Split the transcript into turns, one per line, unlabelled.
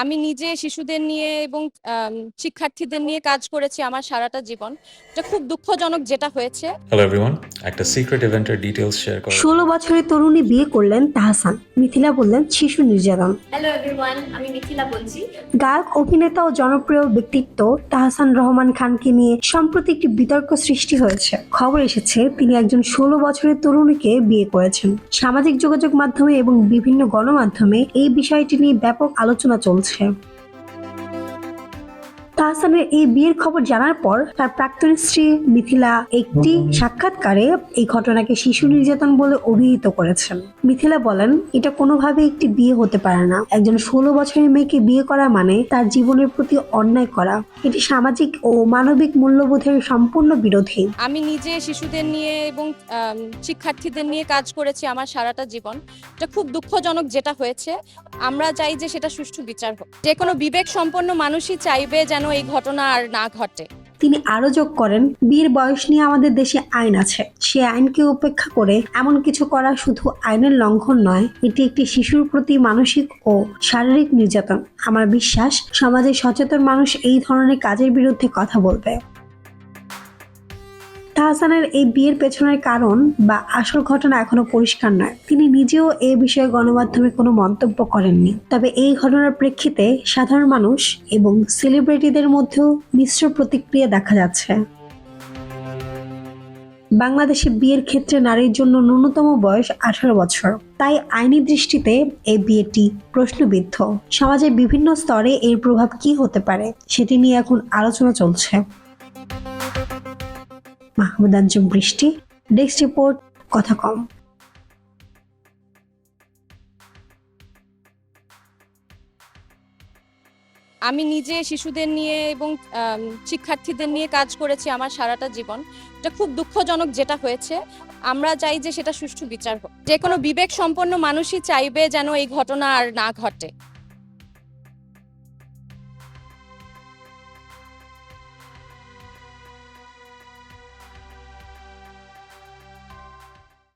আমি নিজে শিশুদের নিয়ে এবং শিক্ষার্থীদের নিয়ে কাজ করেছি আমার সারাটা জীবন। এটা খুব দুঃখজনক যেটা হয়েছে।
হ্যালো এভরিওয়ান একটা সিক্রেট ইভেন্টের ডিটেলস শেয়ার করার
ষোলো বছরের তরুণী বিয়ে করলেন তাহসান। মিথিলা বললেন শিশু নির্যাতন।
হ্যালো এভরিওয়ান আমি মিথিলা বলছি।
গায়ক অভিনেতা ও জনপ্রিয় ব্যক্তিত্ব তাহসান রহমান খানকে নিয়ে সম্প্রতি একটি বিতর্ক সৃষ্টি হয়েছে। খবর এসেছে তিনি একজন ষোলো বছরের তরুণীকে বিয়ে করেছেন। সামাজিক যোগাযোগ মাধ্যমে এবং বিভিন্ন গণমাধ্যমে এই বিষয়টি নিয়ে ব্যাপক আলোচনা চলছে। him. তাহসানের এই বিয়ের খবর জানার পর তার প্রাক্তন স্ত্রী মিথিলা একটি সাক্ষাৎকারে এই ঘটনাকে শিশু নির্যাতন বলে অভিহিত করেছেন। মিথিলা বলেন, এটা কোনোভাবে একটি বিয়ে হতে পারে না। একজন ষোলো বছরের মেয়েকে বিয়ে করা মানে তার জীবনের প্রতি অন্যায় করা। এটি সামাজিক ও মানবিক মূল্যবোধের সম্পূর্ণ বিরোধী।
আমি নিজে শিশুদের নিয়ে এবং শিক্ষার্থীদের নিয়ে কাজ করেছি আমার সারাটা জীবন। এটা খুব দুঃখজনক যেটা হয়েছে। আমরা চাই যে সেটা সুষ্ঠু বিচার হোক। যে কোনো বিবেক সম্পন্ন মানুষই চাইবে যেন এই ঘটনা আর না ঘটে।
তিনি আরও যোগ করেন, বিয়ের বয়স নিয়ে আমাদের দেশে আইন আছে। সে আইনকে উপেক্ষা করে এমন কিছু করা শুধু আইনের লঙ্ঘন নয়, এটি একটি শিশুর প্রতি মানসিক ও শারীরিক নির্যাতন। আমার বিশ্বাস, সমাজে সচেতন মানুষ এই ধরনের কাজের বিরুদ্ধে কথা বলবে। তাহসানের এই বিয়ের পেছনের কারণ বা আসল ঘটনা এখনও পরিষ্কার নয়। তিনি নিজেও এ বিষয়ে গণমাধ্যমে কোনো মন্তব্য করেননি। তবে এই ঘটনার প্রেক্ষিতে সাধারণ মানুষ এবং সেলিব্রিটিদের মধ্যেও মিশ্র প্রতিক্রিয়া দেখা যাচ্ছে। বাংলাদেশে বিয়ের ক্ষেত্রে নারীর জন্য ন্যূনতম বয়স আঠারো বছর। তাই আইনি দৃষ্টিতে এই বিয়েটি প্রশ্নবিদ্ধ। সমাজের বিভিন্ন স্তরে এর প্রভাব কি হতে পারে, সেটি নিয়ে এখন আলোচনা চলছে। মাহমুদ আঞ্জুম বৃষ্টি, ডেস্ক রিপোর্ট, কথা কম।
আমি নিজে শিশুদের নিয়ে এবং শিক্ষার্থীদের নিয়ে কাজ করেছি আমার সারাটা জীবন। এটা খুব দুঃখজনক যেটা হয়েছে। আমরা চাই যে সেটা সুষ্ঠু বিচার হোক। যে কোনো বিবেক সম্পন্ন মানুষই চাইবে যেন এই ঘটনা আর না ঘটে।